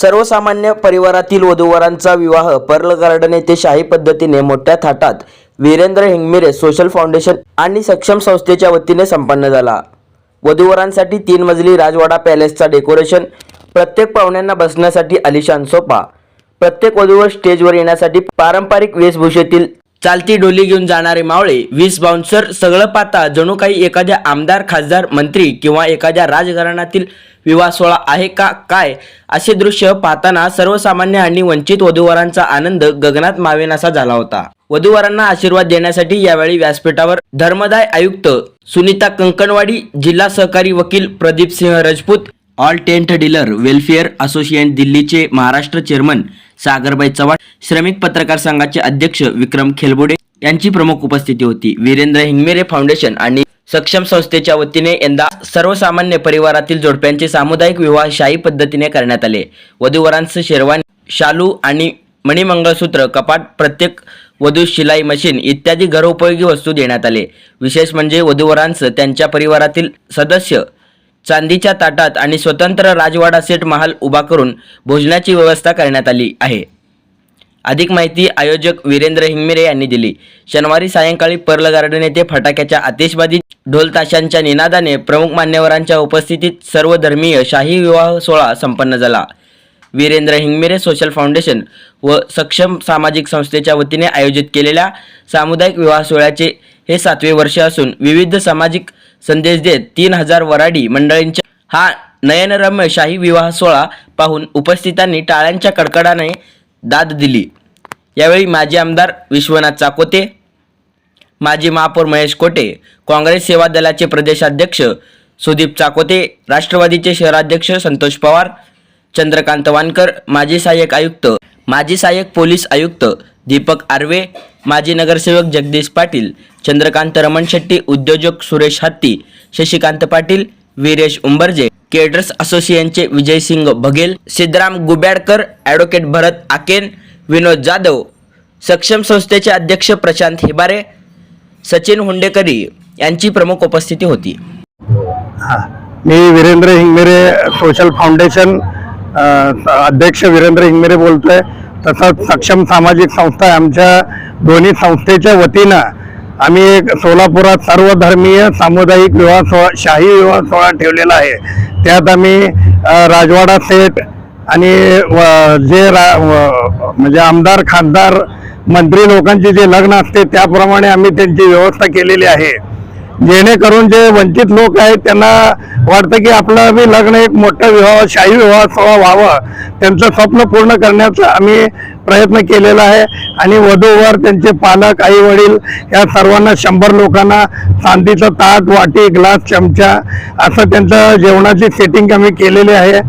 सर्वसामान्य परिवारातील वधूवरांचा विवाह पर्ल गार्डन येथे शाही पद्धतीने मोठ्या थाटात. वीरेंद्र हिंगमिरे सोशल फाउंडेशन आणि सक्षम संस्थेच्या वतीने संपन्न झाला. वधूवरांसाठी तीन मजली राजवाडा पॅलेसचा डेकोरेशन प्रत्येक पाहुण्यांना बसण्यासाठी अलिशान सोपा प्रत्येक वधूवर स्टेजवर येण्यासाठी पारंपरिक वेशभूषेतील चालती डोली घेऊन जाणारे मावळे वीस बाउन्सर सगळं पाहता जणू काही एखाद्या आमदार खासदार मंत्री किंवा एखाद्या राजघराण्यातील विवाह सोहळा आहे का काय? असे दृश्य पाहताना सर्वसामान्य आणि वंचित वधूवरांचा आनंद गगनात मावेनासा झाला होता. वधूवरांना आशीर्वाद देण्यासाठी यावेळी व्यासपीठावर धर्मदाय आयुक्त सुनीता कंकणवाडी जिल्हा सहकारी वकील Pradeep Singh Rajput all tent dealer welfare association दिल्लीचे महाराष्ट्र चेअरमन सागरबाई चव्हाण श्रमिक पत्रकार संघाचे अध्यक्ष विक्रम खेलबोडे यांची प्रमुख उपस्थिती होती. वीरेंद्र हिंगमेरे फाउंडेशन आणि सक्षम संस्थेच्या वतीने यंदा सर्वसामान्य परिवारातील जोडप्यांचे सामुदायिक विवाह शाही पद्धतीने करण्यात आले. वधूवरांचं शेरवानी शालू आणि मणिमंगळसूत्र कपाट प्रत्येक वधू शिलाई मशीन इत्यादी घरोपयोगी वस्तू देण्यात आले. विशेष म्हणजे वधूवरांचं त्यांच्या परिवारातील सदस्य चांदीच्या ताटात आणि स्वतंत्र राजवाडा सेट महाल उभा करून भोजनाची व्यवस्था करण्यात आली आहे. अधिक माहिती आयोजक वीरेंद्र हिंगमिरे यांनी दिली. शनिवारी सायंकाळी पर्ल गार्डन येथे फटाक्याच्या आतिषबाजी ढोल ताशांच्या निनादाने प्रमुख मान्यवरांच्या उपस्थितीत सर्वधर्मीय शाही विवाह सोहळा संपन्न झाला. वीरेंद्र हिंगमिरे सोशल फाउंडेशन व सक्षम सामाजिक संस्थेच्या वतीने आयोजित केलेल्या सामुदायिक विवाह सोहळ्याचे हे सातवे वर्ष असून विविध सामाजिक संदेश देत तीन हजार वराडी मंडळींच्या हा नयनरम्य शाही विवाह सोहळा पाहून उपस्थितांनी टाळ्यांच्या कडकडाने दाद दिली. यावेळी माजी आमदार विश्वनाथ चाकोते माजी महापौर महेश कोटे काँग्रेस सेवा दलाचे प्रदेशाध्यक्ष सुदीप चाकोते राष्ट्रवादीचे शहराध्यक्ष संतोष पवार चंद्रकांत वानकर माजी सहाय्यक आयुक्त माजी सहाय्यक पोलीस आयुक्त दीपक आर्वे माजी नगरसेवक जगदीश पाटील चंद्रकांत रमण शेट्टी उद्योजक सुरेश हत्ती शशिकांत पाटील वीरेश उंबरजे केडर्स असोसिएशनचे विजयसिंग बघेल सिद्धराम गुब्याडकर ॲडव्होकेट भरत आकेन विनोद जाधव सक्षम संस्थेचे अध्यक्ष प्रशांत हिबारे सचिन हुंडेकरी यांची प्रमुख उपस्थिती होती हा. मी वीरेंद्र हिंगमिरे सोशल फाउंडेशन अध्यक्ष वीरेंद्र हिंगमिरे बोलतोय तसंच सक्षम सामाजिक संस्था आमच्या दोन्ही संस्थेच्या वतीनं आम्ही एक सोलापुरात सर्वधर्मीय सामुदायिक विवाह सोहळा शाही विवाह सोहळा ठेवलेला आहे. त्यात आम्ही राजवाडा सेट आणि व- जे रा व- म्हणजे आमदार खासदार मंत्री लोकांचे जे लग्न असते त्याप्रमाणे आम्ही त्यांची व्यवस्था केलेली आहे. जेणेकरून जे वंचित लोक आहेत त्यांना वाटतं की आपलं बी लग्न एक मोठं विवाह शाही विवाह सवा व्हावं. त्यांचं स्वप्न पूर्ण करण्याचा आम्ही प्रयत्न केलेला आहे. आणि वधूवर त्यांचे पालक आई वडील या सर्वांना शंभर लोकांना चांदीचं ताट वाटी ग्लास चमचा असं त्यांचं जेवणाची सेटिंग आम्ही केलेली आहे.